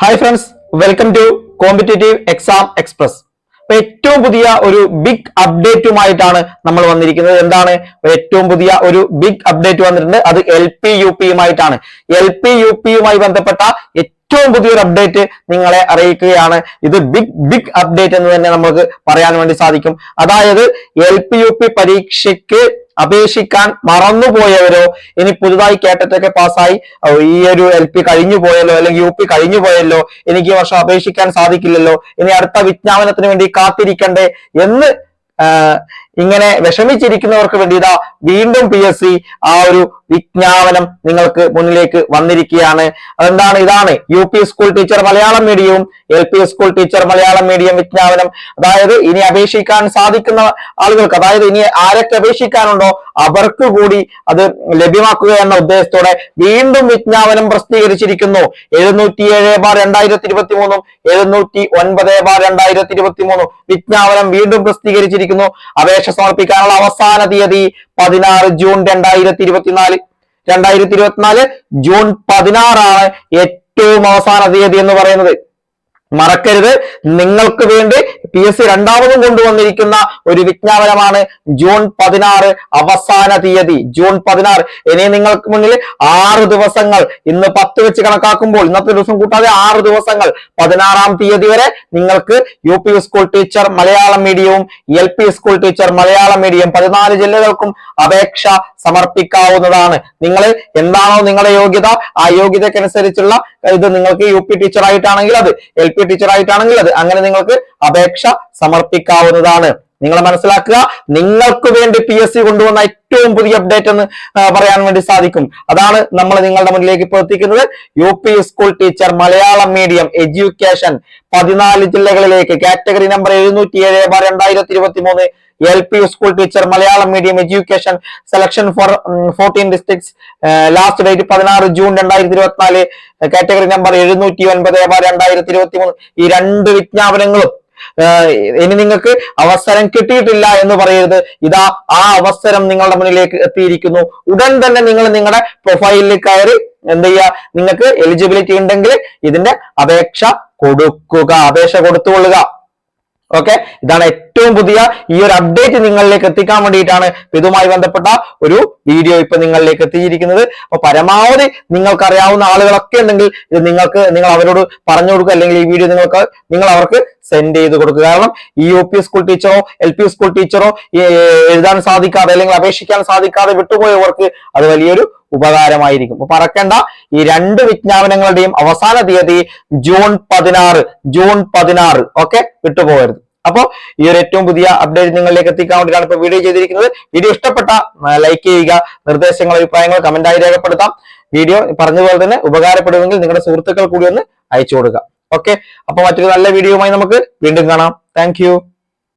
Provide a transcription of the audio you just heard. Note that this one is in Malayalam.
Hi friends welcome to competitive exam express അപ്പൊ ഏറ്റവും പുതിയ ഒരു ബിഗ് അപ്ഡേറ്റുമായിട്ടാണ് നമ്മൾ വന്നിരിക്കുന്നത്. എന്താണ്? ഏറ്റവും പുതിയ ഒരു ബിഗ് അപ്ഡേറ്റ് വന്നിട്ടുണ്ട്. അത് എൽ പി യു പിയുമായിട്ടാണ് എൽ പി യു പിയുമായി ബന്ധപ്പെട്ട ഏറ്റവും പുതിയൊരു അപ്ഡേറ്റ് നിങ്ങളെ അറിയിക്കുകയാണ്. ഇത് ബിഗ് ബിഗ് അപ്ഡേറ്റ് എന്ന് തന്നെ നമുക്ക് പറയാൻ വേണ്ടി സാധിക്കും. അതായത് എൽ പി യു പി പരീക്ഷയ്ക്ക് അപേക്ഷിക്കാൻ മറന്നുപോയവരോ? ഇനി പുതുതായി കേട്ടറ്റൊക്കെ പാസ്സായി. ഈ ഒരു എൽ പി കഴിഞ്ഞു പോയല്ലോ അല്ലെങ്കിൽ യു പി കഴിഞ്ഞു പോയല്ലോ എനിക്ക് ഈ വർഷം അപേക്ഷിക്കാൻ സാധിക്കില്ലല്ലോ. ഇനി അടുത്ത വിജ്ഞാപനത്തിന് വേണ്ടി കാത്തിരിക്കണ്ടേ എന്ന് ഇങ്ങനെ വിഷമിച്ചിരിക്കുന്നവർക്ക് വേണ്ടി ഇതാ വീണ്ടും പി എസ് സി ആ ഒരു വിജ്ഞാപനം നിങ്ങൾക്ക് മുന്നിലേക്ക് വന്നിരിക്കുകയാണ്. അതെന്താണ്? ഇതാണ് U P school teacher Malayalam മീഡിയവും L P school teacher Malayalam medium വിജ്ഞാപനം. അതായത് ഇനി അപേക്ഷിക്കാൻ സാധിക്കുന്ന ആളുകൾക്ക് അതായത് ഇനി ആരൊക്കെ അപേക്ഷിക്കാനുണ്ടോ അവർക്ക് കൂടി അത് ലഭ്യമാക്കുക എന്ന ഉദ്ദേശത്തോടെ വീണ്ടും വിജ്ഞാപനം പ്രസിദ്ധീകരിച്ചിരിക്കുന്നു. എഴുന്നൂറ്റി ഏഴ് ബാർ രണ്ടായിരത്തി ഇരുപത്തി മൂന്നും എഴുന്നൂറ്റി ഒൻപത് ബാർ രണ്ടായിരത്തി ഇരുപത്തി മൂന്നും വിജ്ഞാപനം വീണ്ടും പ്രസിദ്ധീകരിച്ചിരിക്കുന്നു. അപേക്ഷ സമർപ്പിക്കാനുള്ള അവസാന തീയതി പതിനാറ് ജൂൺ രണ്ടായിരത്തി ഇരുപത്തിനാല് രണ്ടായിരത്തി ഇരുപത്തിനാല് ജൂൺ പതിനാറാണ് ഏറ്റവും അവസാന തീയതി എന്ന് പറയുന്നത്. മറക്കരുത്. നിങ്ങൾക്ക് വേണ്ടി പി എസ് സി രണ്ടാമതും കൊണ്ടുവന്നിരിക്കുന്ന ഒരു വിജ്ഞാപനമാണ് ജൂൺ പതിനാറ് അവസാന തീയതി. ജൂൺ പതിനാറ്. ഇനി നിങ്ങൾക്ക് മുന്നിൽ ആറ് ദിവസങ്ങൾ. ഇന്ന് പത്ത് വെച്ച് കണക്കാക്കുമ്പോൾ ഇന്നത്തെ ദിവസം കൂട്ടാതെ ആറ് ദിവസങ്ങൾ. പതിനാറാം തീയതി വരെ നിങ്ങൾക്ക് U P school teacher Malayalam മീഡിയവും L P school teacher Malayalam medium പതിനാല് ജില്ലകൾക്കും അപേക്ഷ സമർപ്പിക്കാവുന്നതാണ്. നിങ്ങൾ എന്താണോ നിങ്ങളുടെ യോഗ്യത ആ യോഗ്യതക്കനുസരിച്ചുള്ള ഇത് നിങ്ങൾക്ക് യു പി ടീച്ചർ ആയിട്ടാണെങ്കിൽ അത് എൽ പി ടീച്ചർ ആയിട്ടാണെങ്കിൽ അത്. അങ്ങനെ നിങ്ങൾക്ക് അപേക്ഷ സമർപ്പിക്കാവുന്നതാണ്. നിങ്ങൾ മനസ്സിലാക്കുക? നിങ്ങൾക്ക് വേണ്ടി പി എസ് സി കൊണ്ടുവന്ന ഏറ്റവും പുതിയ അപ്ഡേറ്റ് എന്ന് പറയാൻ വേണ്ടി സാധിക്കും. അതാണ് നമ്മൾ നിങ്ങളുടെ മുന്നിലേക്ക് ഇപ്പോൾ എത്തിക്കുന്നത്. U P school teacher Malayalam medium education പതിനാല് ജില്ലകളിലേക്ക്. കാറ്റഗറി നമ്പർ എഴുന്നൂറ്റി ഏഴ് ബാർ രണ്ടായിരത്തി ഇരുപത്തി മൂന്ന് L P school teacher Malayalam medium education selection for fourteen districts last date പതിനാറ് ജൂൺ രണ്ടായിരത്തി ഇരുപത്തിനാല് കാറ്റഗറി നമ്പർ എഴുന്നൂറ്റി ഒൻപത് ബാർ രണ്ടായിരത്തി ഇരുപത്തി മൂന്ന് ഈ രണ്ട് വിജ്ഞാപനങ്ങളും ഇനി നിങ്ങൾക്ക് അവസരം കിട്ടിയിട്ടില്ല എന്ന് പറയരുത്. ഇതാ ആ അവസരം നിങ്ങളുടെ മുന്നിലേക്ക് എത്തിയിരിക്കുന്നു. ഉടൻ തന്നെ നിങ്ങൾ നിങ്ങളുടെ പ്രൊഫൈലിൽ കയറി എന്ത് ചെയ്യുക നിങ്ങൾക്ക് എലിജിബിലിറ്റി ഉണ്ടെങ്കിൽ ഇതിന്റെ അപേക്ഷ കൊടുക്കുക. അപേക്ഷ കൊടുത്തുകൊള്ളുക. ഓക്കെ ഇതാണ് ഏറ്റവും പുതിയ ഈ ഒരു അപ്ഡേറ്റ് നിങ്ങളിലേക്ക് എത്തിക്കാൻ വേണ്ടിയിട്ടാണ് ഇതുമായി ബന്ധപ്പെട്ട ഒരു വീഡിയോ ഇപ്പൊ നിങ്ങളിലേക്ക് എത്തിയിരിക്കുന്നത്. അപ്പൊ പരമാവധി നിങ്ങൾക്ക് അറിയാവുന്ന ആളുകളൊക്കെ ഉണ്ടെങ്കിൽ ഇത് നിങ്ങൾക്ക് നിങ്ങൾ അവരോട് പറഞ്ഞു കൊടുക്കുക. അല്ലെങ്കിൽ ഈ വീഡിയോ നിങ്ങൾക്ക് നിങ്ങൾ അവർക്ക് സെൻഡ് ചെയ്ത് കൊടുക്കുക. കാരണം ഈ യു പി സ്കൂൾ ടീച്ചറോ എൽ പി സ്കൂൾ ടീച്ചറോ എഴുതാൻ സാധിക്കാതെ അല്ലെങ്കിൽ അപേക്ഷിക്കാൻ സാധിക്കാതെ വിട്ടുപോയവർക്ക് അത് വലിയൊരു ഉപകാരമായിരിക്കും. അപ്പൊ പറക്കേണ്ട ഈ രണ്ട് വിജ്ഞാപനങ്ങളുടെയും അവസാന തീയതി ജൂൺ പതിനാറ് ജൂൺ പതിനാറ് ഓക്കെ വിട്ടുപോകരുത്. അപ്പോ ഈ ഒരു ഏറ്റവും പുതിയ അപ്ഡേറ്റ് നിങ്ങളിലേക്ക് എത്തിക്കാൻ വേണ്ടിയിട്ടാണ് ഇപ്പൊ വീഡിയോ ചെയ്തിരിക്കുന്നത്. വീഡിയോ ഇഷ്ടപ്പെട്ട ലൈക്ക് ചെയ്യുക നിർദ്ദേശങ്ങൾ അഭിപ്രായങ്ങൾ കമന്റായി രേഖപ്പെടുത്താം. വീഡിയോ പറഞ്ഞതുപോലെ തന്നെ ഉപകാരപ്പെടുമെങ്കിൽ നിങ്ങളുടെ സുഹൃത്തുക്കൾ കൂടി ഒന്ന് അയച്ചു കൊടുക്കുക. ഓക്കെ അപ്പൊ മറ്റൊരു നല്ല വീഡിയോയുമായി നമുക്ക് വീണ്ടും കാണാം. താങ്ക്